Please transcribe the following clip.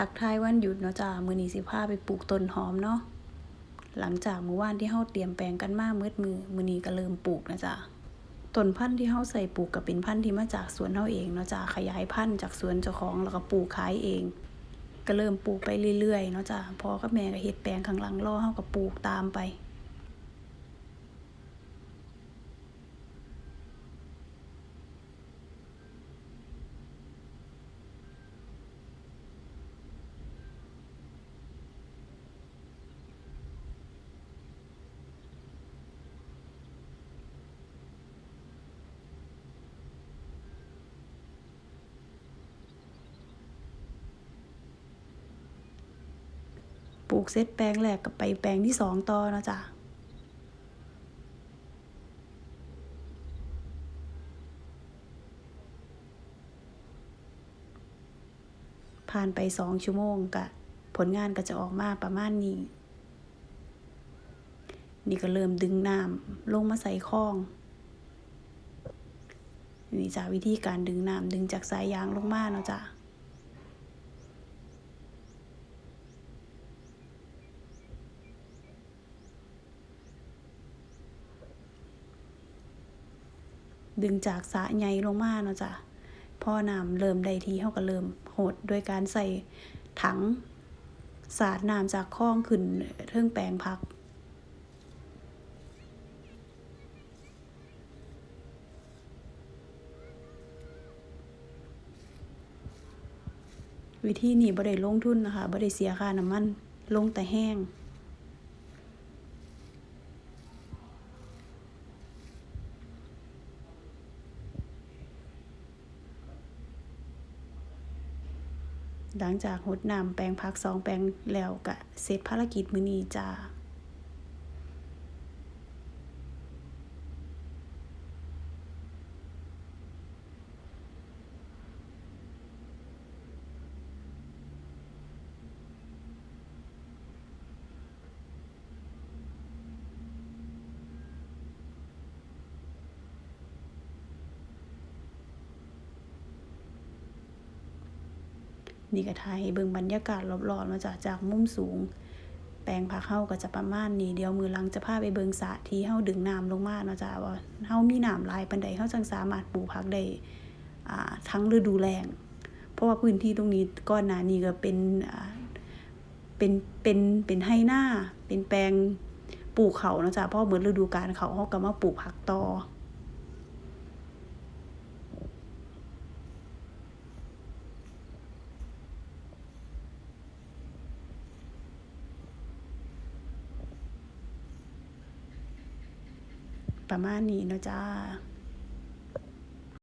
ทักทายวันหยุดเนาะจ้ามือนี้สิพาไปปลูกต้นหอมเนาะหลังจากมือว่านที่เฮาเตรียมแปลงกันมากมืดมือมือนี้ก็เริ่มปลูกนะจ้าต้นพันธุ์ที่เฮาใส่ปลูกก็เป็นพันธุ์ที่มาจากสวนเฮาเองเนาะจ้าขยายพันธุ์จากสวนเจ้าของแล้วก็ปลูกขายเอง ก็เริ่มปลูกไปเรื่อยๆเนาะจ้าพอกับแม่ก็เฮ็ดแปลงข้างหลังล่อเฮาก็ปลูกตามไป ปลูกเสร็จแปลงแรกก็ไปแปลงที่สองต่อนะจ้ะผ่านไปสองชั่วโมงก็ผลงานก็จะออกมาประมาณนี้ นี่ก็เริ่มดึงน้ำลงมาใส่คลอง นี่จ้ะวิธีการดึงน้ำดึงจากสายยางลงมาเนาะจ้ะ ดึงจากสะใหญ่ลงมาเนาะจ้ะพอน้ำเริ่มได้ทีเขาก็เริ่มโหดโดยการใส่ถังสาดน้ำจากคลองขึ้นเทิงแปลงพัก วิธีนี้บ่ได้ลงทุนนะคะบ่ได้เสียค่าน้ำมันลงแต่แห้ง หลังจากหดน้ำแปลงพักสองแปลงแล้วก็เสร็จภารกิจมือนี้จ้า นี่ก็ถ่ายเบิ่งบรรยากาศรอบๆมาจากจากมุมสูง แปลงผักเฮาก็จะประมาณนี้เดี๋ยวมือลังจะพาไปเบิ่งสระที่เฮาดึงน้ำลงมาเนาะจ้ะว่าเฮามีน้ำลายปานใดเฮาจังสามารถปลูกผักได้อ่าทั้งฤดูแล้งเพราะว่าพื้นที่ตรงนี้ก่อนหนานี้ก็เป็นอ่าเป็นเป็นเป็นไร่นาเป็นแปลงปลูกเขาเนาะจ้ะพอหมดฤดูกาลเขาเฮาก็มาปลูกผักต่อ ประมาณนี้เนาะจ้า